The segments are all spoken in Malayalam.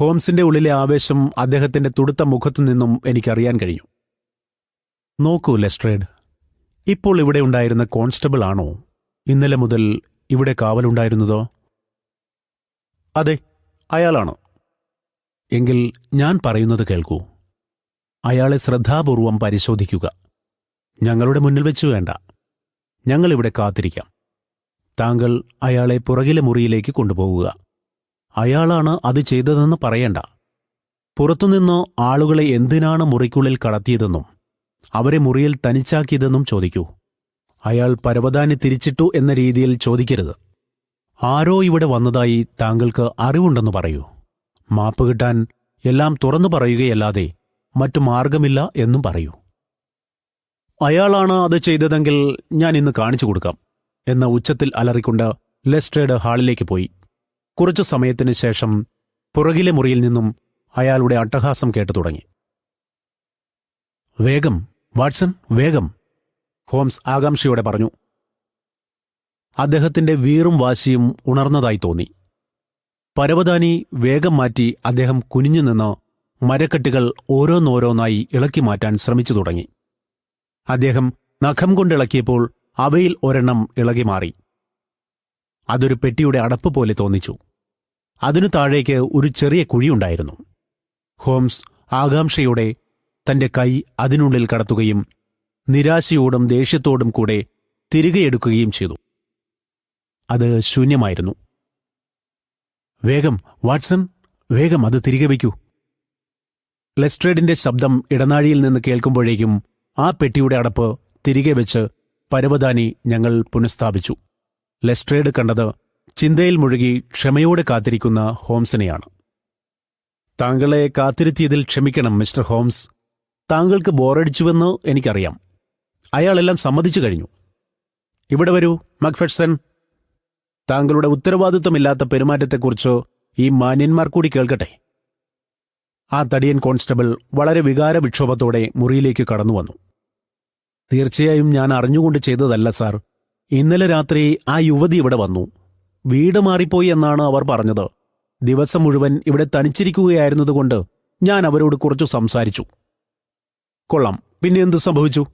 ഹോംസിന്റെ ഉള്ളിലെ ആവേശം അദ്ദേഹത്തിന്റെ തുടുത്ത മുഖത്തു നിന്നും എനിക്കറിയാൻ കഴിഞ്ഞു. നോക്കൂ ലെസ്ട്രേഡ്. ഇപ്പോൾ ഇവിടെ ഉണ്ടായിരുന്ന കോൺസ്റ്റബിൾ ആണോ? ഇന്നലെ മുതൽ ഇവിടെ കാവലുണ്ടായിരുന്നതോ അതെ അയാളാണ്? എങ്കിൽ ഞാൻ പറയുന്നത് കേൾക്കൂ. അയാളെ ശ്രദ്ധാപൂർവം പരിശോധിക്കുക. ഞങ്ങളുടെ മുന്നിൽ വെച്ചു വേണ്ട. ഞങ്ങളിവിടെ കാത്തിരിക്കാം. താങ്കൾ അയാളെ പുറകിലെ മുറിയിലേക്ക് കൊണ്ടുപോകുക അയാളാണ് അത് ചെയ്തതെന്ന് പറയണ്ട. പുറത്തുനിന്നോ ആളുകളെ എന്തിനാണ് മുറിക്കുള്ളിൽ കടത്തിയതെന്നും അവരെ മുറിയിൽ തനിച്ചാക്കിയതെന്നും ചോദിക്കൂ. അയാൾ പരവതാനി തിരിച്ചിട്ടു എന്ന രീതിയിൽ ചോദിക്കരുത്. ആരോ ഇവിടെ വന്നതായി താങ്കൾക്ക് അറിവുണ്ടെന്ന് പറയൂ. മാപ്പ് കിട്ടാൻ എല്ലാം തുറന്നു പറയുകയല്ലാതെ മറ്റു മാർഗമില്ല എന്നും പറയൂ. അയാളാണ് അത് ചെയ്തതെങ്കിൽ ഞാൻ ഇന്ന് കാണിച്ചു കൊടുക്കാം എന്ന ഉച്ചത്തിൽ അലറിക്കൊണ്ട് ലെസ്ട്രേഡ് ഹാളിലേക്ക് പോയി. കുറച്ചു സമയത്തിന് ശേഷം പുറകിലെ മുറിയിൽ നിന്നും അയാളുടെ അട്ടഹാസം കേട്ടു തുടങ്ങി. വേഗം വാട്സൺ വേഗം ഹോംസ് ആകാംക്ഷയോടെ പറഞ്ഞു. അദ്ദേഹത്തിന്റെ വീറും വാശിയും ഉണർന്നതായി തോന്നി. പരവതാനി വേഗം മാറ്റി അദ്ദേഹം കുനിഞ്ഞു നിന്ന് മരക്കെട്ടുകൾ ഓരോന്നോരോന്നായി ഇളക്കി മാറ്റാൻ ശ്രമിച്ചു തുടങ്ങി. അദ്ദേഹം നഖം കൊണ്ടിളക്കിയപ്പോൾ അവയിൽ ഒരെണ്ണം ഇളകി മാറി. അതൊരു പെട്ടിയുടെ അടപ്പ് പോലെ തോന്നിച്ചു. അതിനു താഴേക്ക് ഒരു ചെറിയ കുഴിയുണ്ടായിരുന്നു. ഹോംസ് ആകാംക്ഷയോടെ തന്റെ കൈ അതിനുള്ളിൽ കടത്തുകയും നിരാശയോടും ദേഷ്യത്തോടും കൂടെ തിരികെ എടുക്കുകയും ചെയ്തു. അത് ശൂന്യമായിരുന്നു. വേഗം വാട്സൺ വേഗം അത് തിരികെ വയ്ക്കൂ. ലെസ്ട്രേഡിന്റെ ശബ്ദം ഇടനാഴിയിൽ നിന്ന് കേൾക്കുമ്പോഴേക്കും ആ പെട്ടിയുടെ അടപ്പ് തിരികെ വെച്ച് പരവതാനി ഞങ്ങൾ പുനഃസ്ഥാപിച്ചു. ലെസ്ട്രേഡ് കണ്ടത് ചിന്തയിൽ മുഴുകി ക്ഷമയോടെ കാത്തിരിക്കുന്ന ഹോംസിനെയാണ്. താങ്കളെ കാത്തിരുത്തിയതിൽ ക്ഷമിക്കണം മിസ്റ്റർ ഹോംസ്. താങ്കൾക്ക് ബോറടിച്ചുവെന്ന് എനിക്കറിയാം. അയാളെല്ലാം സമ്മതിച്ചു കഴിഞ്ഞു. ഇവിടെ വരൂ മക്ഫെഡ്സൺ. താങ്കളുടെ ഉത്തരവാദിത്വമില്ലാത്ത പെരുമാറ്റത്തെക്കുറിച്ച് ഈ മാന്യന്മാർ കൂടി കേൾക്കട്ടെ. ആ തടിയൻ കോൺസ്റ്റബിൾ വളരെ വികാരവിക്ഷോഭത്തോടെ മുറിയിലേക്ക് കടന്നു വന്നു. തീർച്ചയായും ഞാൻ അറിഞ്ഞുകൊണ്ട് ചെയ്തതല്ല സാർ. ഇന്നലെ രാത്രി ആ യുവതി ഇവിടെ വന്നു. വീട് മാറിപ്പോയി എന്നാണ് അവർ പറഞ്ഞത്. ദിവസം മുഴുവൻ ഇവിടെ തനിച്ചിരിക്കുകയായിരുന്നതുകൊണ്ട് ഞാൻ അവരോട് കുറച്ചു സംസാരിച്ചു. കൊള്ളാം. പിന്നെ എന്ത് സംഭവിച്ചു?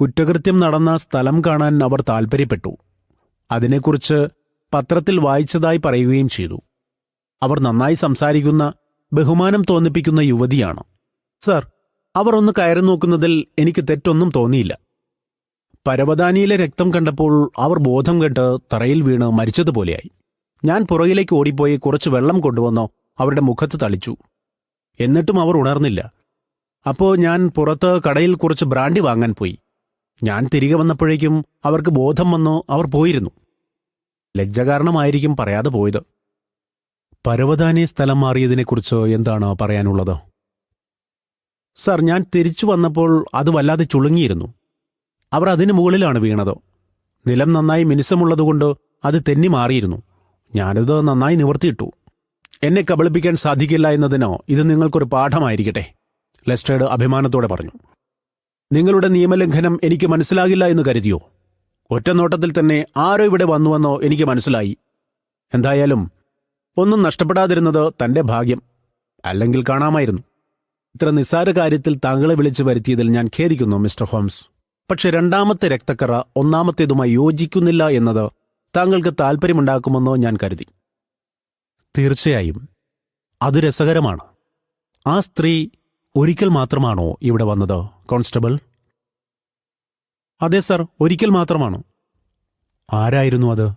കുറ്റകൃത്യം നടന്ന സ്ഥലം കാണാൻ അവർ താൽപ്പര്യപ്പെട്ടു അതിനെക്കുറിച്ച് പത്രത്തിൽ വായിച്ചതായി പറയുകയും ചെയ്തു. അവർ നന്നായി സംസാരിക്കുന്ന ബഹുമാനം തോന്നിപ്പിക്കുന്ന യുവതിയാണ്. സർ അവർ ഒന്ന് കയറി നോക്കുന്നതിൽ എനിക്ക് തെറ്റൊന്നും തോന്നിയില്ല. പരവതാനിയിലെ രക്തം കണ്ടപ്പോൾ അവർ ബോധം കെട്ട് തറയിൽ വീണ് മരിച്ചതുപോലെയായി. ഞാൻ പുറകിലേക്ക് ഓടിപ്പോയി കുറച്ച് വെള്ളം കൊണ്ടുവന്നോ അവരുടെ മുഖത്ത് തളിച്ചു. എന്നിട്ടും അവർ ഉണർന്നില്ല. അപ്പോ ഞാൻ പുറത്ത് കടയിൽ കുറച്ച് ബ്രാൻഡി വാങ്ങാൻ പോയി. ഞാൻ തിരികെ വന്നപ്പോഴേക്കും അവർക്ക് ബോധം വന്നോ അവർ പോയിരുന്നു. ലജ്ജ കാരണമായിരിക്കും പറയാതെ പോയത്. പരവതാനി സ്ഥലം മാറിയതിനെക്കുറിച്ച് എന്താണ് പറയാനുള്ളത്? സർ ഞാൻ തിരിച്ചു വന്നപ്പോൾ അത് വല്ലാതെ ചുളുങ്ങിയിരുന്നു. അവർ അതിനു മുകളിലാണ് വീണത്. നിലം നന്നായി മിനുസമുള്ളതുകൊണ്ട് അത് തെന്നി മാറിയിരുന്നു. ഞാനത് നന്നായി നിവർത്തിയിട്ടു. എന്നെ കബളിപ്പിക്കാൻ സാധിക്കില്ല എന്നതിനോ ഇത് നിങ്ങൾക്കൊരു പാഠമായിരിക്കട്ടെ? ലെസ്റ്റേഡ് അഭിമാനത്തോടെ പറഞ്ഞു. നിങ്ങളുടെ നിയമലംഘനം എനിക്ക് മനസ്സിലാകില്ല എന്ന് കരുതിയോ? ഒറ്റനോട്ടത്തിൽ തന്നെ ആരോ ഇവിടെ വന്നുവെന്നോ എനിക്ക് മനസ്സിലായി. എന്തായാലും ഒന്നും നഷ്ടപ്പെടാതിരുന്നത് തന്റെ ഭാഗ്യം. അല്ലെങ്കിൽ കാണാമായിരുന്നു. ഇത്ര നിസ്സാര കാര്യത്തിൽ താങ്കളെ വിളിച്ചു വരുത്തിയതിൽ ഞാൻ ഖേദിക്കുന്നു മിസ്റ്റർ ഹോംസ്. പക്ഷെ രണ്ടാമത്തെ രക്തക്കറ ഒന്നാമത്തേതുമായി യോജിക്കുന്നില്ല എന്നത് താങ്കൾക്ക് താൽപ്പര്യമുണ്ടാക്കുമെന്നോ ഞാൻ കരുതി. തീർച്ചയായും അത് രസകരമാണ്. ആ സ്ത്രീ ഒരിക്കൽ മാത്രമാണോ ഇവിടെ വന്നത് കോൺസ്റ്റബിൾ? അതെ സർ ഒരിക്കൽ മാത്രമാണ്. ആരായിരുന്നു അത്?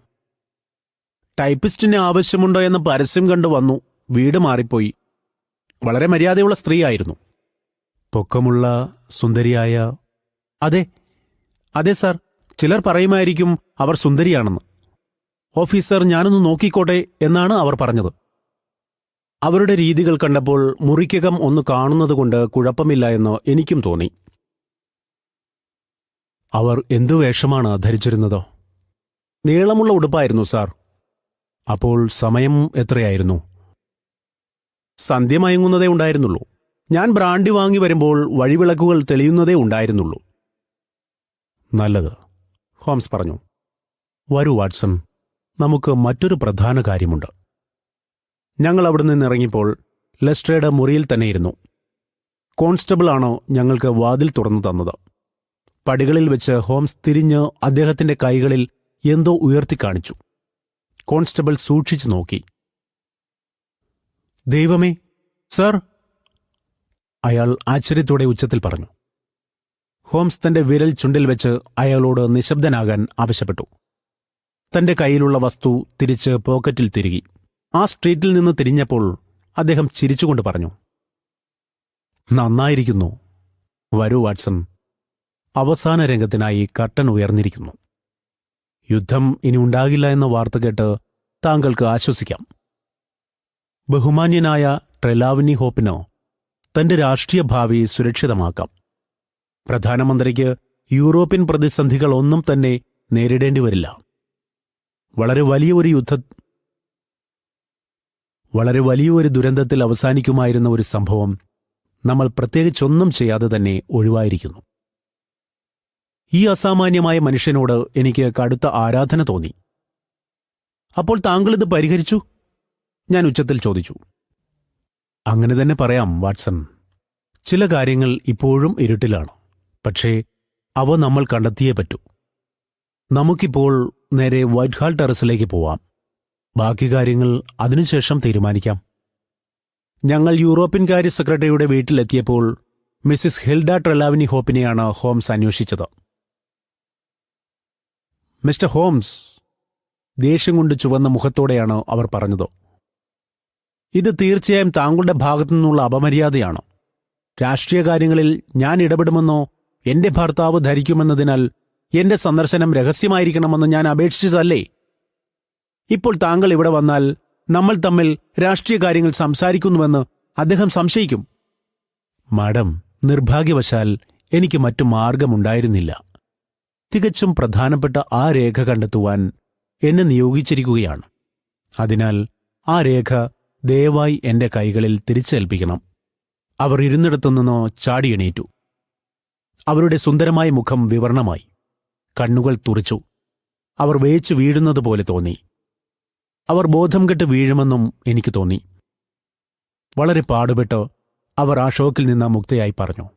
ടൈപ്പിസ്റ്റിന് ആവശ്യമുണ്ടോ എന്ന് പരസ്യം കണ്ടു വന്നു വീട് മാറിപ്പോയി. വളരെ മര്യാദയുള്ള സ്ത്രീയായിരുന്നു. പൊക്കമുള്ള സുന്ദരിയായ അതെ അതെ സാർ. ചിലർ പറയുമായിരിക്കും അവർ സുന്ദരിയാണെന്ന്. ഓഫീസർ ഞാനൊന്ന് നോക്കിക്കോട്ടെ എന്നാണ് അവർ പറഞ്ഞത്. അവരുടെ രീതികൾ കണ്ടപ്പോൾ മുറിക്കകം ഒന്ന് കാണുന്നതുകൊണ്ട് കുഴപ്പമില്ല എന്ന് എനിക്കും തോന്നി. അവർ എന്തു വേഷമാണ് ധരിച്ചിരുന്നത്? നീളമുള്ള ഉടുപ്പായിരുന്നു സാർ. അപ്പോൾ സമയം എത്രയായിരുന്നു? സന്ധ്യ മയങ്ങുന്നതേ ഉണ്ടായിരുന്നുള്ളൂ. ഞാൻ ബ്രാൻഡി വാങ്ങി വരുമ്പോൾ വഴിവിളക്കുകൾ തെളിയുന്നതേ ഉണ്ടായിരുന്നുള്ളൂ. നല്ലത്. ഹോംസ് പറഞ്ഞു. വരൂ വാട്സൺ. നമുക്ക് മറ്റൊരു പ്രധാന കാര്യമുണ്ട്. ഞങ്ങൾ അവിടെ നിന്ന് ഇറങ്ങിയപ്പോൾ ലെസ്ട്രയുടെ മുറിയിൽ തന്നെയിരുന്നു. കോൺസ്റ്റബിളാണോ ഞങ്ങൾക്ക് വാതിൽ തുറന്നു തന്നത്? പടികളിൽ വെച്ച് ഹോംസ് തിരിഞ്ഞ് അദ്ദേഹത്തിന്റെ കൈകളിൽ എന്തോ ഉയർത്തിക്കാണിച്ചു കോൺസ്റ്റബിൾ സൂക്ഷിച്ചു നോക്കി. ദൈവമേ സർ! അയാൾ ആശ്ചര്യത്തോടെ ഉച്ചത്തിൽ പറഞ്ഞു. ഹോംസ് തന്റെ വിരൽ ചുണ്ടിൽ വെച്ച് അയാളോട് നിശബ്ദനാകാൻ ആവശ്യപ്പെട്ടു. തന്റെ കയ്യിലുള്ള വസ്തു തിരിച്ച് പോക്കറ്റിൽ തിരുകി. ആ സ്ട്രീറ്റിൽ നിന്ന് തിരിഞ്ഞപ്പോൾ അദ്ദേഹം ചിരിച്ചുകൊണ്ട് പറഞ്ഞു നന്നായിരിക്കുന്നു. വരൂ വാട്സൺ. അവസാന രംഗത്തിനായി കർട്ടൻ ഉയർന്നിരിക്കുന്നു. യുദ്ധം ഇനി ഉണ്ടാകില്ല എന്ന വാർത്ത കേട്ട് താങ്കൾക്ക് ആശ്വസിക്കാം. ബഹുമാന്യനായ ട്രെലാവിനി ഹോപ്പിന് തന്റെ രാഷ്ട്രീയ ഭാവി സുരക്ഷിതമാക്കാം. പ്രധാനമന്ത്രിക്ക് യൂറോപ്യൻ പ്രതിസന്ധികൾ ഒന്നും തന്നെ നേരിടേണ്ടി വരില്ല. വളരെ വലിയ ഒരു യുദ്ധ വളരെ വലിയ ഒരു ദുരന്തത്തിൽ അവസാനിക്കുമായിരുന്ന ഒരു സംഭവം നമ്മൾ പ്രത്യേകിച്ചൊന്നും ചെയ്യാതെ തന്നെ ഒഴിവായിരിക്കുന്നു. ഈ അസാമാന്യമായ മനുഷ്യനോട് എനിക്ക് കടുത്ത ആരാധന തോന്നി. അപ്പോൾ താങ്കൾ ഇത് പരിഹരിച്ചു? ഞാൻ ഉച്ചത്തിൽ ചോദിച്ചു. അങ്ങനെ തന്നെ പറയാം വാട്സൺ. ചില കാര്യങ്ങൾ ഇപ്പോഴും ഇരുട്ടിലാണ്. പക്ഷേ അവ നമ്മൾ കണ്ടെത്തിയേ പറ്റൂ. നമുക്കിപ്പോൾ നേരെ വൈറ്റ് ഹാൾ ടെറസിലേക്ക് പോവാം. ബാക്കി കാര്യങ്ങൾ അതിനുശേഷം തീരുമാനിക്കാം. ഞങ്ങൾ യൂറോപ്യൻ കാര്യ സെക്രട്ടറിയുടെ വീട്ടിലെത്തിയപ്പോൾ മിസ്സിസ് ഹിൽഡ ട്രെലാവിനി ഹോപ്പിനെയാണ് ഹോംസ് അന്വേഷിച്ചത്. മിസ്റ്റർ ഹോംസ് ദേഷ്യം കൊണ്ട് ചുവന്ന മുഖത്തോടെയാണ് അവർ പറഞ്ഞത്. ഇത് തീർച്ചയായും താങ്കളുടെ ഭാഗത്തു നിന്നുള്ള അപമര്യാദയാണ്. രാഷ്ട്രീയ കാര്യങ്ങളിൽ ഞാൻ ഇടപെടുമെന്നോ എന്റെ ഭർത്താവ് ധരിക്കുമെന്നതിനാൽ എന്റെ സന്ദർശനം രഹസ്യമായിരിക്കണമെന്ന് ഞാൻ അപേക്ഷിച്ചതല്ലേ? ഇപ്പോൾ താങ്കൾ ഇവിടെ വന്നാൽ നമ്മൾ തമ്മിൽ രാഷ്ട്രീയ കാര്യങ്ങൾ സംസാരിക്കുന്നുവെന്ന് അദ്ദേഹം സംശയിക്കും. മാഡം നിർഭാഗ്യവശാൽ എനിക്ക് മറ്റു മാർഗമുണ്ടായിരുന്നില്ല. തികച്ചും പ്രധാനപ്പെട്ട ആ രേഖ കണ്ടെത്തുവാൻ എന്നെ നിയോഗിച്ചിരിക്കുകയാണ്. അതിനാൽ ആ രേഖ ദയവായി എന്റെ കൈകളിൽ തിരിച്ചേൽപ്പിക്കണം. അവർ ഇരുന്നിടത്തുനിന്നോ ചാടിയെണീറ്റു. അവരുടെ സുന്ദരമായ മുഖം വിവരണമായി കണ്ണുകൾ തുറിച്ചു. അവർ വേച്ചു വീഴുന്നത് പോലെ തോന്നി. അവർ ബോധം കെട്ട് വീഴുമെന്നും എനിക്ക് തോന്നി. വളരെ പാടുപെട്ട് അവർ ആ ഷോക്കിൽ നിന്ന് മുക്തയായി പറഞ്ഞു.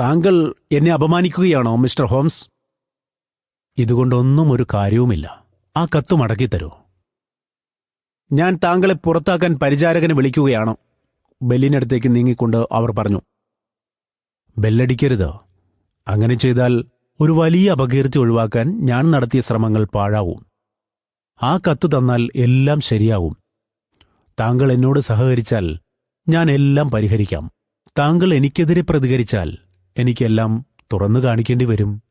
താങ്കൾ എന്നെ അപമാനിക്കുകയാണോ മിസ്റ്റർ ഹോംസ്? ഇതുകൊണ്ടൊന്നും ഒരു കാര്യവുമില്ല. ആ കത്ത് മടക്കിത്തരൂ. ഞാൻ താങ്കളെ പുറത്താക്കാൻ പരിചാരകനെ വിളിക്കുകയാണ്. ബെല്ലിനടുത്തേക്ക് നീങ്ങിക്കൊണ്ട് അവർ പറഞ്ഞു. ബെല്ലടിക്കരുത്. അങ്ങനെ ചെയ്താൽ ഒരു വലിയ അപകീർത്തി ഒഴിവാക്കാൻ ഞാൻ നടത്തിയ ശ്രമങ്ങൾ പാഴാവും. ആ കത്ത് തന്നാൽ എല്ലാം ശരിയാവും. താങ്കൾ എന്നോട് സഹകരിച്ചാൽ ഞാൻ എല്ലാം പരിഹരിക്കാം. താങ്കൾ എനിക്കെതിരെ പ്രതികരിച്ചാൽ എനിക്കെല്ലാം തുറന്നു കാണിക്കേണ്ടി വരും.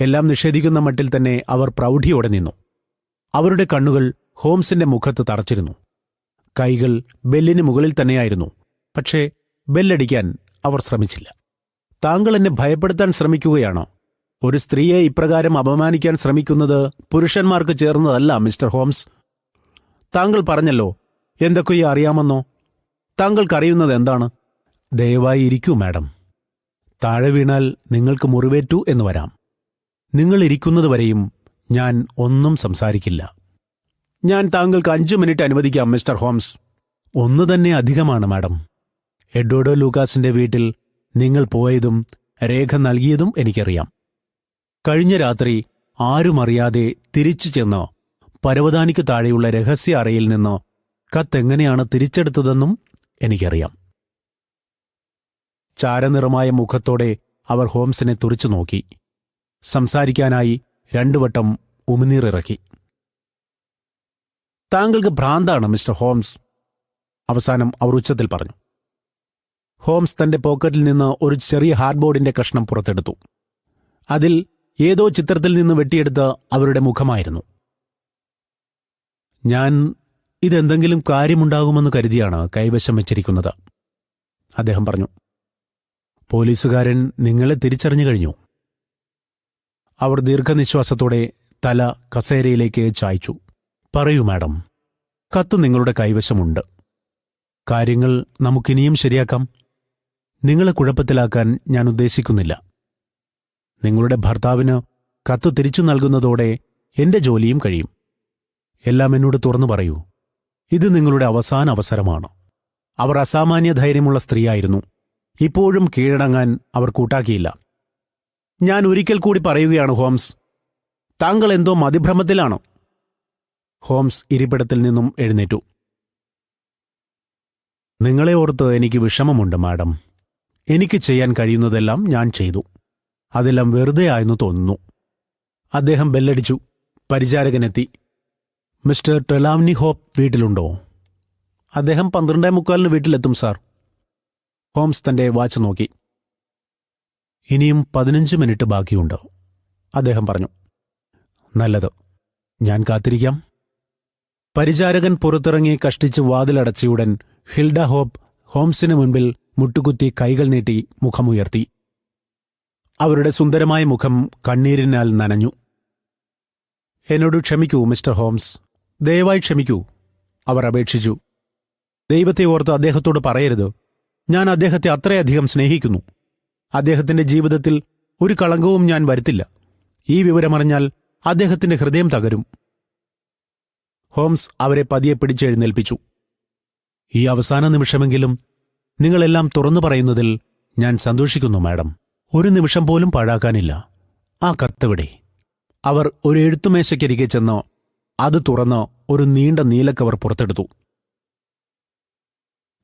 എല്ലാം നിഷേധിക്കുന്ന മട്ടിൽ തന്നെ അവർ പ്രൗഢിയോടെ നിന്നു. അവരുടെ കണ്ണുകൾ ഹോംസിന്റെ മുഖത്ത് തറച്ചിരുന്നു. കൈകൾ ബെല്ലിന് മുകളിൽ തന്നെയായിരുന്നു. പക്ഷേ ബെല്ലടിക്കാൻ അവർ ശ്രമിച്ചില്ല. താങ്കൾ എന്നെ ഭയപ്പെടുത്താൻ ശ്രമിക്കുകയാണോ? ഒരു സ്ത്രീയെ ഇപ്രകാരം അപമാനിക്കാൻ ശ്രമിക്കുന്നത് പുരുഷന്മാർക്ക് ചേർന്നതല്ല മിസ്റ്റർ ഹോംസ്. താങ്കൾ പറഞ്ഞല്ലോ എന്തൊക്കെയോ അറിയാമെന്നോ? താങ്കൾക്കറിയുന്നത് എന്താണ്? ദയവായി ഇരിക്കൂ മാഡം. താഴെ വീണാൽ നിങ്ങൾക്ക് മുറിവേറ്റു എന്ന് വരാം. നിങ്ങൾ ഇരിക്കുന്നതുവരെയും ഞാൻ ഒന്നും സംസാരിക്കില്ല. ഞാൻ താങ്കൾക്ക് അഞ്ചു മിനിറ്റ് അനുവദിക്കാം മിസ്റ്റർ ഹോംസ്. ഒന്ന് തന്നെ അധികമാണ് മാഡം. എഡ്വേർഡോ ലൂക്കാസിന്റെ വീട്ടിൽ നിങ്ങൾ പോയതും രേഖ നൽകിയതും എനിക്കറിയാം. കഴിഞ്ഞ രാത്രി ആരുമറിയാതെ തിരിച്ചു ചെന്ന് പരവതാനിക്ക് താഴെയുള്ള രഹസ്യ അറയിൽ നിന്ന് കത്തെങ്ങനെയാണ് തിരിച്ചെടുത്തതെന്നും എനിക്കറിയാം. ചാരനിറമായ മുഖത്തോടെ അവർ ഹോംസിനെ തുറിച്ചു നോക്കി. സംസാരിക്കാനായി രണ്ടുവട്ടം ഉമിനീറിറക്കി. താങ്കൾക്ക് ഭ്രാന്താണ് മിസ്റ്റർ ഹോംസ്? അവസാനം അവർ ഉച്ചത്തിൽ പറഞ്ഞു. ഹോംസ് തന്റെ പോക്കറ്റിൽ നിന്ന് ഒരു ചെറിയ ഹാർഡ്ബോർഡിന്റെ കഷ്ണം പുറത്തെടുത്തു. അതിൽ ഏതോ ചിത്രത്തിൽ നിന്ന് വെട്ടിയെടുത്ത് അവരുടെ മുഖമായിരുന്നു. ഞാൻ ഇതെന്തെങ്കിലും കാര്യമുണ്ടാകുമെന്ന് കരുതിയാണ് കൈവശം വച്ചിരിക്കുന്നത് അദ്ദേഹം പറഞ്ഞു. പോലീസുകാരൻ നിങ്ങളെ തിരിച്ചറിഞ്ഞു കഴിഞ്ഞു. അവർ ദീർഘനിശ്വാസത്തോടെ തല കസേരയിലേക്ക് ചായ്ച്ചു. പറയൂ മാഡം. കത്ത് നിങ്ങളുടെ കൈവശമുണ്ട്. കാര്യങ്ങൾ നമുക്കിനിയും ശരിയാക്കാം. നിങ്ങളെ കുഴപ്പത്തിലാക്കാൻ ഞാൻ ഉദ്ദേശിക്കുന്നില്ല. നിങ്ങളുടെ ഭർത്താവിന് കത്ത് തിരിച്ചു നൽകുന്നതോടെ എന്റെ ജോലിയും കഴിയും. എല്ലാം എന്നോട് തുറന്നു പറയൂ. ഇത് നിങ്ങളുടെ അവസാന അവസരമാണ്. അവർ അസാമാന്യ ധൈര്യമുള്ള സ്ത്രീയായിരുന്നു. ഇപ്പോഴും കീഴടങ്ങാൻ അവർ കൂട്ടാക്കിയില്ല. ഞാൻ ഒരിക്കൽ കൂടി പറയുകയാണ് ഹോംസ്. താങ്കൾ എന്തോ മതിഭ്രമത്തിലാണ്. ഹോംസ് ഇരിപ്പിടത്തിൽ നിന്നും എഴുന്നേറ്റു. നിങ്ങളെ ഓർത്ത് എനിക്ക് വിഷമമുണ്ട് മാഡം. എനിക്ക് ചെയ്യാൻ കഴിയുന്നതെല്ലാം ഞാൻ ചെയ്തു. അതെല്ലാം വെറുതെ ആയെന്ന് തോന്നുന്നു. അദ്ദേഹം ബെല്ലടിച്ചു. പരിചാരകനെത്തി. മിസ്റ്റർ ടെലാവ്നി ഹോപ്പ് വീട്ടിലുണ്ടോ? അദ്ദേഹം പന്ത്രണ്ടേ മുക്കാലിന് വീട്ടിലെത്തും സാർ. ഹോംസ് തന്റെ വാച്ച് നോക്കി. ഇനിയും പതിനഞ്ച് മിനിറ്റ് ബാക്കിയുണ്ട് അദ്ദേഹം പറഞ്ഞു. നല്ലത്. ഞാൻ കാത്തിരിക്കാം. പരിചാരകൻ പുറത്തിറങ്ങി കഷ്ടിച്ച് വാതിലടച്ചയുടൻ ഹിൽഡ ഹോപ്പ് ഹോംസിന് മുൻപിൽ മുട്ടുകുത്തി കൈകൾ നീട്ടി മുഖമുയർത്തി. അവരുടെ സുന്ദരമായ മുഖം കണ്ണീരിനാൽ നനഞ്ഞു. എന്നോട് ക്ഷമിക്കൂ മിസ്റ്റർ ഹോംസ്. ദയവായി ക്ഷമിക്കൂ അവർ അപേക്ഷിച്ചു. ദൈവത്തെ ഓർത്ത് അദ്ദേഹത്തോട് പറയരുത്. ഞാൻ അദ്ദേഹത്തെ അത്രയധികം സ്നേഹിക്കുന്നു. അദ്ദേഹത്തിന്റെ ജീവിതത്തിൽ ഒരു കളങ്കവും ഞാൻ വരുത്തില്ല. ഈ വിവരമറിഞ്ഞാൽ അദ്ദേഹത്തിന്റെ ഹൃദയം തകരും. ഹോംസ് അവരെ പതിയെ പിടിച്ചെഴുന്നേൽപ്പിച്ചു ഈ അവസാന നിമിഷമെങ്കിലും നിങ്ങളെല്ലാം തുറന്നു പറയുന്നതിൽ ഞാൻ സന്തോഷിക്കുന്നു മാഡം. ഒരു നിമിഷം പോലും പാഴാക്കാനില്ല. ആ കത്തെവിടെ അവർ ഒരു എഴുത്തുമേശയ്ക്കരികെ ചെന്ന് അത് തുറന്ന് ഒരു നീണ്ട നീലക്കവർ പുറത്തെടുത്തു.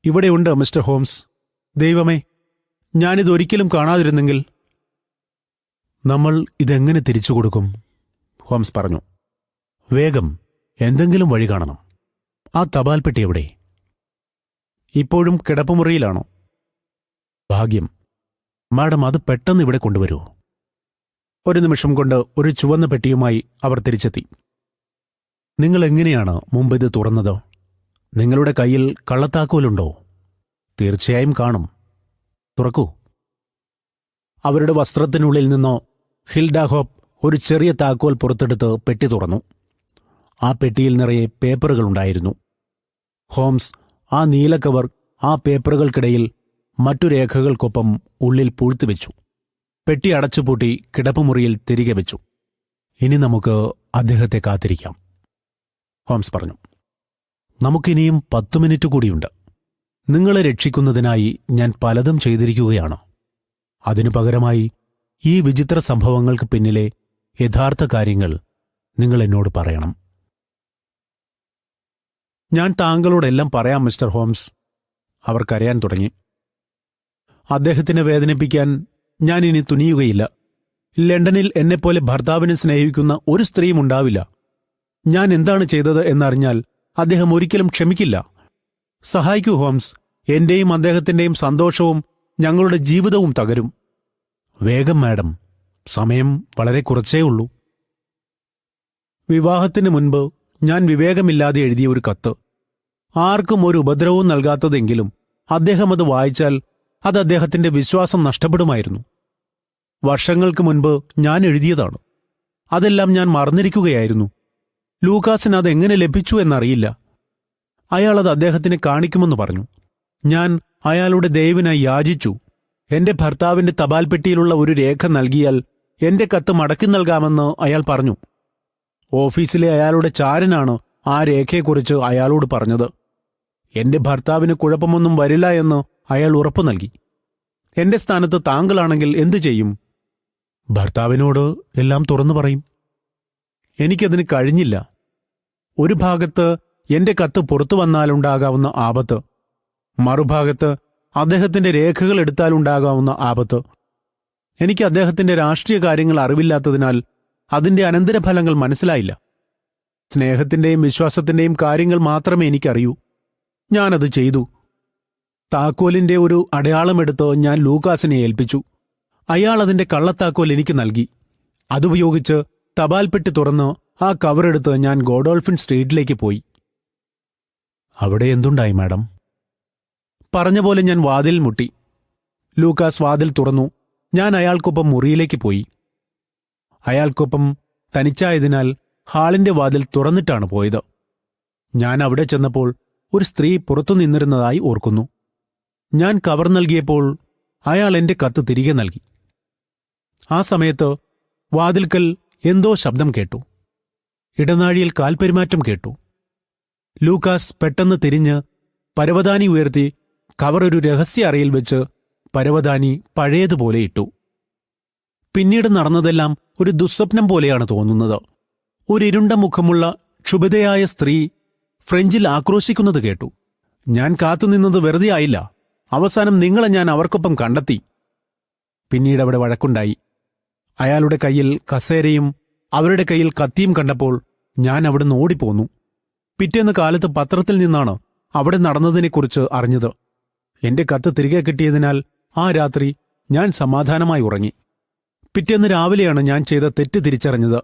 ഇവിടെയുണ്ട് മിസ്റ്റർ ഹോംസ്. ദൈവമേ ഞാനിതൊരിക്കലും കാണാതിരുന്നെങ്കിൽ നമ്മൾ ഇതെങ്ങനെ തിരിച്ചു കൊടുക്കും? ഹോംസ് പറഞ്ഞു. വേഗം എന്തെങ്കിലും വഴി കാണണം. ആ തപാൽപ്പെട്ടി എവിടെ? ഇപ്പോഴും കിടപ്പുമുറിയിലാണോ? ഭാഗ്യം. മാഡം അത് പെട്ടെന്ന് ഇവിടെ കൊണ്ടുവരൂ. ഒരു നിമിഷം കൊണ്ട് ഒരു ചുവന്ന പെട്ടിയുമായി അവർ തിരിച്ചെത്തി. നിങ്ങൾ എങ്ങനെയാണ് മുമ്പ് ഇത് തുറന്നത്? നിങ്ങളുടെ കയ്യിൽ കള്ളത്താക്കോലുണ്ടോ? തീർച്ചയായും കാണും. തുറക്കൂ. അവരുടെ വസ്ത്രത്തിനുള്ളിൽ നിന്നോ ഹിൽഡ ഹോപ്പ് ഒരു ചെറിയ താക്കോൽ പുറത്തെടുത്ത് പെട്ടി തുറന്നു. ആ പെട്ടിയിൽ നിറയെ പേപ്പറുകളുണ്ടായിരുന്നു ഹോംസ് ആ നീലക്കവർ ആ പേപ്പറുകൾക്കിടയിൽ മറ്റു രേഖകൾക്കൊപ്പം ഉള്ളിൽ പൂഴ്ത്തിവെച്ചു. പെട്ടി അടച്ചുപൂട്ടി കിടപ്പുമുറിയിൽ തിരികെ വെച്ചു. ഇനി നമുക്ക് അദ്ദേഹത്തെ കാത്തിരിക്കാം. ഹോംസ് പറഞ്ഞു നമുക്കിനിയും പത്തു മിനിറ്റ് കൂടിയുണ്ട്. നിങ്ങളെ രക്ഷിക്കുന്നതിനായി ഞാൻ പലതും ചെയ്തിരിക്കുകയാണ്. അതിനു പകരമായി ഈ വിചിത്ര സംഭവങ്ങൾക്ക് പിന്നിലെ യഥാർത്ഥ കാര്യങ്ങൾ നിങ്ങൾ എന്നോട് പറയണം. ഞാൻ താങ്കളോടെല്ലാം പറയാം മിസ്റ്റർ ഹോംസ്. അവർക്കറിയാൻ തുടങ്ങി. അദ്ദേഹത്തിനെ വേദനിപ്പിക്കാൻ ഞാൻ ഇനി തുനിയുകയില്ല. ലണ്ടനിൽ എന്നെപ്പോലെ ഭർത്താവിനെ സ്നേഹിക്കുന്ന ഒരു സ്ത്രീയും ഉണ്ടാവില്ല. ഞാൻ എന്താണ് ചെയ്തത് എന്നറിഞ്ഞാൽ അദ്ദേഹം ഒരിക്കലും ക്ഷമിക്കില്ല. സഹായിക്കൂ ഹോംസ്. എന്റെയും അദ്ദേഹത്തിന്റെയും സന്തോഷവും ഞങ്ങളുടെ ജീവിതവും തകരും. വേഗം മാഡം. സമയം വളരെ കുറച്ചേ ഉള്ളൂ. വിവാഹത്തിന് മുൻപ് ഞാൻ വിവേകമില്ലാതെ എഴുതിയ ഒരു കത്ത്. ആർക്കും ഒരു ഉപദ്രവവും നൽകാത്തതെങ്കിലും അദ്ദേഹം അത് വായിച്ചാൽ അത് അദ്ദേഹത്തിന്റെ വിശ്വാസം നഷ്ടപ്പെടുമായിരുന്നു. വർഷങ്ങൾക്ക് മുൻപ് ഞാൻ എഴുതിയതാണ്. അതെല്ലാം ഞാൻ മറന്നിരിക്കുകയായിരുന്നു. ലൂക്കാസിന് അതെങ്ങനെ ലഭിച്ചു എന്നറിയില്ല. അയാൾ അത് അദ്ദേഹത്തിന് കാണിക്കുമെന്ന് പറഞ്ഞു. ഞാൻ അയാളുടെ ദയവിനായി യാചിച്ചു. എന്റെ ഭർത്താവിന്റെ തപാൽപ്പെട്ടിയിലുള്ള ഒരു രേഖ നൽകിയാൽ എന്റെ കത്ത് മടക്കി നൽകാമെന്ന് അയാൾ പറഞ്ഞു. ഓഫീസിലെ അയാളുടെ ചാരനാണ് ആ രേഖയെക്കുറിച്ച് അയാളോട് പറഞ്ഞത്. എന്റെ ഭർത്താവിന് കുഴപ്പമൊന്നും വരില്ല എന്ന് അയാൾ ഉറപ്പു നൽകി. എന്റെ സ്ഥാനത്ത് താങ്കളാണെങ്കിൽ എന്തു ചെയ്യും? ഭർത്താവിനോട് എല്ലാം തുറന്നു പറയും. എനിക്കതിന് കഴിഞ്ഞില്ല. ഒരു ഭാഗത്ത് എന്റെ കത്ത് പുറത്തു വന്നാലുണ്ടാകാവുന്ന ആപത്ത് മറുഭാഗത്ത് അദ്ദേഹത്തിന്റെ രേഖകൾ എടുത്താലുണ്ടാകാവുന്ന ആപത്ത്. എനിക്ക് അദ്ദേഹത്തിന്റെ രാഷ്ട്രീയ കാര്യങ്ങൾ അറിവില്ലാത്തതിനാൽ അതിന്റെ അനന്തരഫലങ്ങൾ മനസ്സിലായില്ല. സ്നേഹത്തിന്റെയും വിശ്വാസത്തിന്റെയും കാര്യങ്ങൾ മാത്രമേ എനിക്കറിയൂ. ഞാനത് ചെയ്തു. താക്കോലിന്റെ ഒരു അടയാളമെടുത്ത് ഞാൻ ലൂക്കാസിനെ ഏൽപ്പിച്ചു. അയാൾ അതിന്റെ കള്ളത്താക്കോൽ എനിക്ക് നൽകി. അതുപയോഗിച്ച് തപാൽപ്പെട്ടി തുറന്ന് ആ കവറെടുത്ത് ഞാൻ ഗോഡോൾഫിൻ സ്ട്രീറ്റിലേക്ക് പോയി. അവിടെ എന്തുണ്ടായി മാഡം? പറഞ്ഞ പോലെ ഞാൻ വാതിൽ മുട്ടി. ലൂക്കാസ് വാതിൽ തുറന്നു. ഞാൻ അയാൾക്കൊപ്പം മുറിയിലേക്ക് പോയി. അയാൾക്കൊപ്പം തനിച്ചായതിനാൽ ഹാളിന്റെ വാതിൽ തുറന്നിട്ടാണ് പോയത്. ഞാൻ അവിടെ ചെന്നപ്പോൾ ഒരു സ്ത്രീ പുറത്തു നിന്നിരുന്നതായി ഓർക്കുന്നു. ഞാൻ കവർ നൽകിയപ്പോൾ അയാൾ എന്റെ കത്ത് തിരികെ നൽകി. ആ സമയത്ത് വാതിൽക്കൽ എന്തോ ശബ്ദം കേട്ടു. ഇടനാഴിയിൽ കാൽപെരുമാറ്റം കേട്ടു. ലൂക്കാസ് പെട്ടെന്ന് തിരിഞ്ഞ് പരവതാനി ഉയർത്തി കവർ ഒരു രഹസ്യ അറയിൽ വെച്ച് പരവതാനി പഴയതുപോലെ ഇട്ടു. പിന്നീട് നടന്നതെല്ലാം ഒരു ദുസ്വപ്നം പോലെയാണ് തോന്നുന്നത്. ഒരു ഇരുണ്ട മുഖമുള്ള ക്ഷുഭിതയായ സ്ത്രീ ഫ്രഞ്ചിൽ ആക്രോശിക്കുന്നത് കേട്ടു. ഞാൻ കാത്തുനിന്നത് വെറുതെ ആയില്ല. അവസാനം നിങ്ങളെ ഞാൻ അവർക്കൊപ്പം കണ്ടെത്തി. പിന്നീട് അവിടെ വഴക്കുണ്ടായി. അയാളുടെ കയ്യിൽ കസേരയും അവരുടെ കയ്യിൽ കത്തിയും കണ്ടപ്പോൾ ഞാൻ അവിടുന്ന് ഓടിപ്പോന്നു. പിറ്റേന്ന് കാലത്ത് പത്രത്തിൽ നിന്നാണ് അവിടെ നടന്നതിനെക്കുറിച്ച് അറിഞ്ഞത്. എന്റെ കത്ത് തിരികെ കിട്ടിയതിനാൽ ആ രാത്രി ഞാൻ സമാധാനമായി ഉറങ്ങി. പിറ്റേന്ന് രാവിലെയാണ് ഞാൻ ചെയ്ത തെറ്റ് തിരിച്ചറിഞ്ഞത്.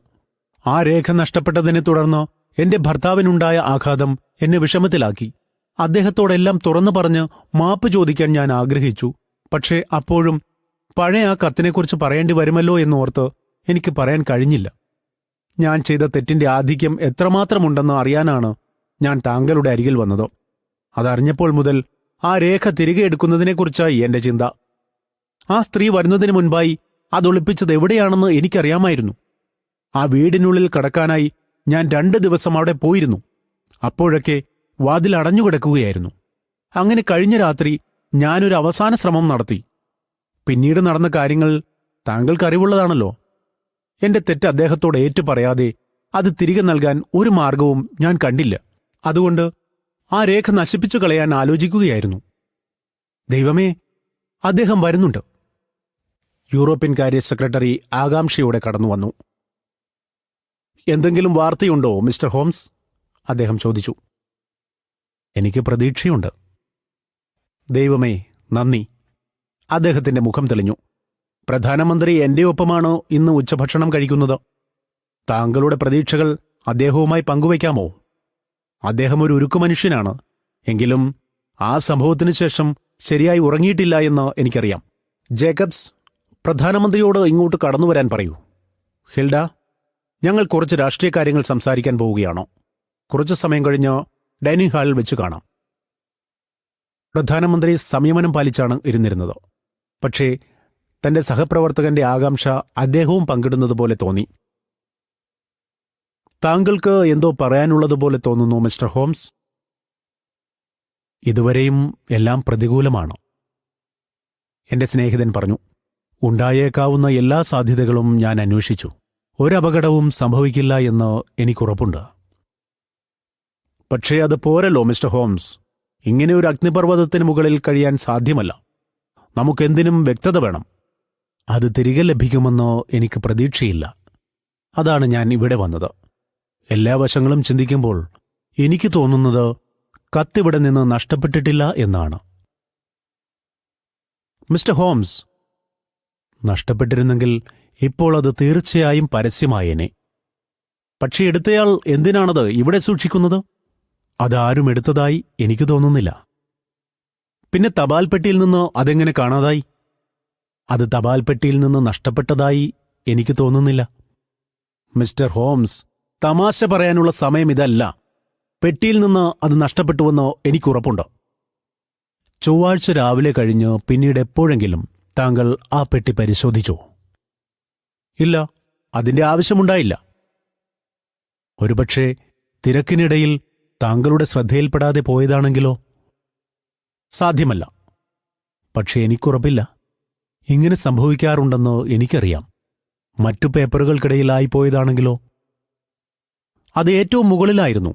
ആ രേഖ നഷ്ടപ്പെട്ടതിനെ തുടർന്ന് എന്റെ ഭർത്താവിനുണ്ടായ ആഘാതം എന്നെ വിഷമത്തിലാക്കി. അദ്ദേഹത്തോടെല്ലാം തുറന്നു പറഞ്ഞ് മാപ്പ് ചോദിക്കാൻ ഞാൻ ആഗ്രഹിച്ചു. പക്ഷേ അപ്പോഴും പഴയ ആ കത്തിനെക്കുറിച്ച് പറയേണ്ടി വരുമല്ലോ എന്നോർത്ത് എനിക്ക് പറയാൻ കഴിഞ്ഞില്ല. ഞാൻ ചെയ്ത തെറ്റിന്റെ ആധിക്യം എത്രമാത്രമുണ്ടെന്ന് അറിയാനാണ് ഞാൻ താങ്കളുടെ അരികിൽ വന്നത്. അതറിഞ്ഞപ്പോൾ മുതൽ ആ രേഖ തിരികെ എടുക്കുന്നതിനെക്കുറിച്ചായി എന്റെ ചിന്ത. ആ സ്ത്രീ വരുന്നതിന് മുൻപായി അതൊളിപ്പിച്ചത് എവിടെയാണെന്ന് എനിക്കറിയാമായിരുന്നു. ആ വീടിനുള്ളിൽ കടക്കാനായി ഞാൻ രണ്ട് ദിവസം അവിടെ പോയിരുന്നു. അപ്പോഴൊക്കെ വാതിൽ അടഞ്ഞുകിടക്കുകയായിരുന്നു. അങ്ങനെ കഴിഞ്ഞ രാത്രി ഞാനൊരു അവസാന ശ്രമം നടത്തി. പിന്നീട് നടന്ന കാര്യങ്ങൾ താങ്കൾക്ക് അറിവുള്ളതാണല്ലോ. എന്റെ തെറ്റ് അദ്ദേഹത്തോട് ഏറ്റുപറയാതെ അത് തിരികെ നൽകാൻ ഒരു മാർഗവും ഞാൻ കണ്ടില്ല. അതുകൊണ്ട് ആ രേഖ നശിപ്പിച്ചു കളയാൻ ആലോചിക്കുകയായിരുന്നു. ദൈവമേ അദ്ദേഹം വരുന്നുണ്ട്. യൂറോപ്യൻ കാര്യ സെക്രട്ടറി ആകാംക്ഷയോടെ കടന്നുവന്നു. എന്തെങ്കിലും വാർത്തയുണ്ടോ മിസ്റ്റർ ഹോംസ്? അദ്ദേഹം ചോദിച്ചു. എനിക്ക് പ്രതീക്ഷയുണ്ട്. ദൈവമേ നന്ദി. അദ്ദേഹത്തിന്റെ മുഖം തെളിഞ്ഞു. പ്രധാനമന്ത്രി എന്റെ ഒപ്പമാണോ ഇന്ന് ഉച്ചഭക്ഷണം കഴിക്കുന്നത്? താങ്കളുടെ പ്രതീക്ഷകൾ അദ്ദേഹവുമായി പങ്കുവയ്ക്കാമോ? അദ്ദേഹം ഒരു ഉരുക്കു മനുഷ്യനാണ്. എങ്കിലും ആ സംഭവത്തിനു ശേഷം ശരിയായി ഉറങ്ങിയിട്ടില്ല എന്ന് എനിക്കറിയാം. ജേക്കബ്സ് പ്രധാനമന്ത്രിയോട് ഇങ്ങോട്ട് കടന്നു വരാൻ പറയൂ. ഹിൽഡ ഞങ്ങൾ കുറച്ച് രാഷ്ട്രീയ കാര്യങ്ങൾ സംസാരിക്കാൻ പോവുകയാണോ? കുറച്ചു സമയം കഴിഞ്ഞ് ഡൈനിങ് ഹാളിൽ വെച്ച് കാണാം. പ്രധാനമന്ത്രി സംയമനം പാലിച്ചാണ് ഇരുന്നിരുന്നത്. പക്ഷേ തന്റെ സഹപ്രവർത്തകന്റെ ആകാംക്ഷ അദ്ദേഹവും പങ്കിടുന്നതുപോലെ തോന്നി. താങ്കൾക്ക് എന്തോ പറയാനുള്ളതുപോലെ തോന്നുന്നു മിസ്റ്റർ ഹോംസ്? ഇതുവരെയും എല്ലാം പ്രതികൂലമാണ് എന്റെ സ്നേഹിതൻ പറഞ്ഞു. ഉണ്ടായേക്കാവുന്ന എല്ലാ സാധ്യതകളും ഞാൻ അന്വേഷിച്ചു. ഒരപകടവും സംഭവിക്കില്ല എന്ന് എനിക്കുറപ്പുണ്ട്. പക്ഷേ അത് പോരല്ലോ മിസ്റ്റർ ഹോംസ്. ഇങ്ങനെ ഒരു അഗ്നിപർവതത്തിന് മുകളിൽ കഴിയാൻ സാധ്യമല്ല. നമുക്കെന്തിനും വ്യക്തത വേണം. അത് തിരികെ ലഭിക്കുമെന്നോ എനിക്ക് പ്രതീക്ഷയില്ല. അതാണ് ഞാൻ ഇവിടെ വന്നത്. എല്ലാ വശങ്ങളും ചിന്തിക്കുമ്പോൾ എനിക്ക് തോന്നുന്നത് കത്തിവിടെ നിന്ന് നഷ്ടപ്പെട്ടിട്ടില്ല എന്നാണ്. മിസ്റ്റർ ഹോംസ് നഷ്ടപ്പെട്ടിരുന്നെങ്കിൽ ഇപ്പോൾ അത് തീർച്ചയായും പരസ്യമായേനെ. പക്ഷേ എടുത്തയാൾ എന്തിനാണത് ഇവിടെ സൂക്ഷിക്കുന്നത്? അതാരും എടുത്തതായി എനിക്ക് തോന്നുന്നില്ല. പിന്നെ തപാൽ പെട്ടിയിൽ നിന്ന് അതെങ്ങനെ കാണാതായി? അത് തപാൽ പെട്ടിയിൽ നിന്ന് നഷ്ടപ്പെട്ടതായി എനിക്ക് തോന്നുന്നില്ല. മിസ്റ്റർ ഹോംസ് തമാശ പറയാനുള്ള സമയം ഇതല്ല. പെട്ടിയിൽ നിന്ന് അത് നഷ്ടപ്പെട്ടുവെന്ന് എനിക്കുറപ്പുണ്ട്. ചൊവ്വാഴ്ച രാവിലെ കഴിഞ്ഞ് പിന്നീട് എപ്പോഴെങ്കിലും താങ്കൾ ആ പെട്ടി പരിശോധിച്ചോ? ഇല്ല അതിന്റെ ആവശ്യമുണ്ടായില്ല. ഒരുപക്ഷെ തിരക്കിനിടയിൽ താങ്കളുടെ ശ്രദ്ധയിൽപ്പെടാതെ പോയതാണെങ്കിലോ? സാധ്യമല്ല. പക്ഷെ എനിക്കുറപ്പില്ല. ഇങ്ങനെ സംഭവിക്കാറുണ്ടെന്ന് എനിക്കറിയാം. മറ്റു പേപ്പറുകൾക്കിടയിലായി പോയതാണെങ്കിലോ? അത് ഏറ്റവും മുകളിലായിരുന്നു.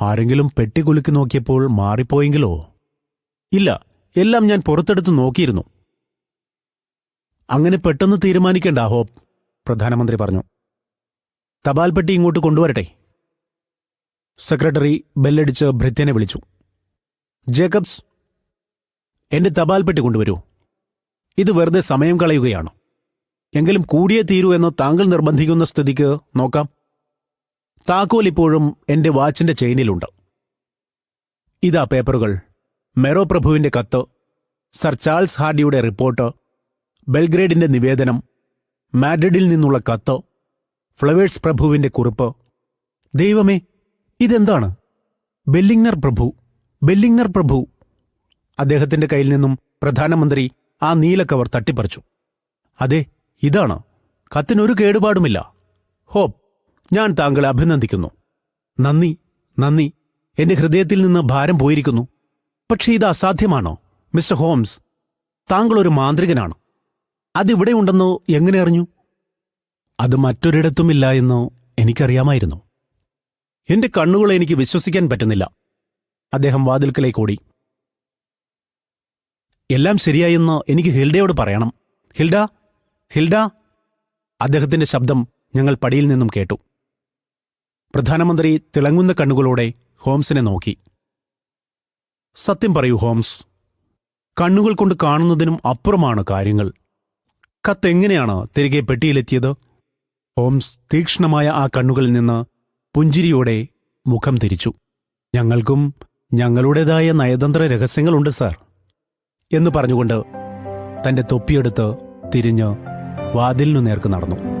ആരെങ്കിലും പെട്ടി കുലുക്കി നോക്കിയപ്പോൾ മാറിപ്പോയെങ്കിലോ? ഇല്ല എല്ലാം ഞാൻ പുറത്തെടുത്ത് നോക്കിയിരുന്നു. അങ്ങനെ പെട്ടെന്ന് തീരുമാനിക്കേണ്ട ഹോപ്പ് പ്രധാനമന്ത്രി പറഞ്ഞു. തപാൽ പെട്ടി ഇങ്ങോട്ട് കൊണ്ടുവരട്ടെ. സെക്രട്ടറി ബെല്ലടിച്ച് ഭൃത്യനെ വിളിച്ചു. ജേക്കബ്സ് എന്റെ തപാൽ പെട്ടി കൊണ്ടുവരൂ. ഇത് വെറുതെ സമയം കളയുകയാണ്. എങ്കിലും കൂടിയേ തീരൂ എന്ന് താങ്കൾ നിർബന്ധിക്കുന്ന സ്ഥിതിക്ക് നോക്കാം. താക്കോൽ ഇപ്പോഴും എന്റെ വാച്ചിന്റെ ചെയിനിലുണ്ട്. ഇതാ പേപ്പറുകൾ. മെറോ പ്രഭുവിന്റെ കത്ത്. സർ ചാൾസ് ഹാർഡിയുടെ റിപ്പോർട്ട്. ബെൽഗ്രേഡിന്റെ നിവേദനം മാഡ്രിഡിൽ നിന്നുള്ള കത്ത് ഫ്ലവേഴ്സ് പ്രഭുവിന്റെ കുറിപ്പ്. ദൈവമേ ഇതെന്താണ്? ബെല്ലിംഗ്നർ പ്രഭു ബെല്ലിംഗ്നർ പ്രഭു. അദ്ദേഹത്തിന്റെ കയ്യിൽ നിന്നും പ്രധാനമന്ത്രി ആ നീലക്കവർ തട്ടിപ്പറിച്ചു. അതെ ഇതാണ്. കത്തിനൊരു കേടുപാടുമില്ല. ഹോപ്പ് ഞാൻ താങ്കളെ അഭിനന്ദിക്കുന്നു. നന്ദി നന്ദി. എന്റെ ഹൃദയത്തിൽ നിന്ന് ഭാരം പോയിരിക്കുന്നു. പക്ഷേ ഇത് അസാധ്യമാണോ മിസ്റ്റർ ഹോംസ്? താങ്കൾ ഒരു മാന്ത്രികനാണ്? അതിവിടെ ഉണ്ടെന്നോ എങ്ങനെ അറിഞ്ഞു? അത് മറ്റൊരിടത്തുമില്ല എന്നോ എനിക്കറിയാമായിരുന്നു. എന്റെ കണ്ണുകളെ എനിക്ക് വിശ്വസിക്കാൻ പറ്റുന്നില്ല. അദ്ദേഹം വാതിൽക്കലേ കൂടി എല്ലാം ശരിയായെന്ന് എനിക്ക് ഹിൽഡയോട് പറയണം. Hilda Hilda. അദ്ദേഹത്തിന്റെ ശബ്ദം ഞങ്ങൾ പടിയിൽ നിന്നും കേട്ടു. പ്രധാനമന്ത്രി തിളങ്ങുന്ന കണ്ണുകളോടെ ഹോംസിനെ നോക്കി. സത്യം പറയൂ ഹോംസ്. കണ്ണുകൾ കൊണ്ട് കാണുന്നതിനും അപ്പുറമാണ് കാര്യങ്ങൾ. കത്തെങ്ങനെയാണ് തിരികെ പെട്ടിയിലെത്തിയത്? ഹോംസ് തീക്ഷ്ണമായ ആ കണ്ണുകളിൽ നിന്ന് പുഞ്ചിരിയോടെ മുഖം തിരിച്ചു. ഞങ്ങൾക്കും ഞങ്ങളുടേതായ നയതന്ത്ര രഹസ്യങ്ങളുണ്ട് സാർ എന്ന് പറഞ്ഞുകൊണ്ട് തന്റെ തൊപ്പിയെടുത്ത് തിരിഞ്ഞ് വാതിലിനു നേർക്ക് നടന്നു.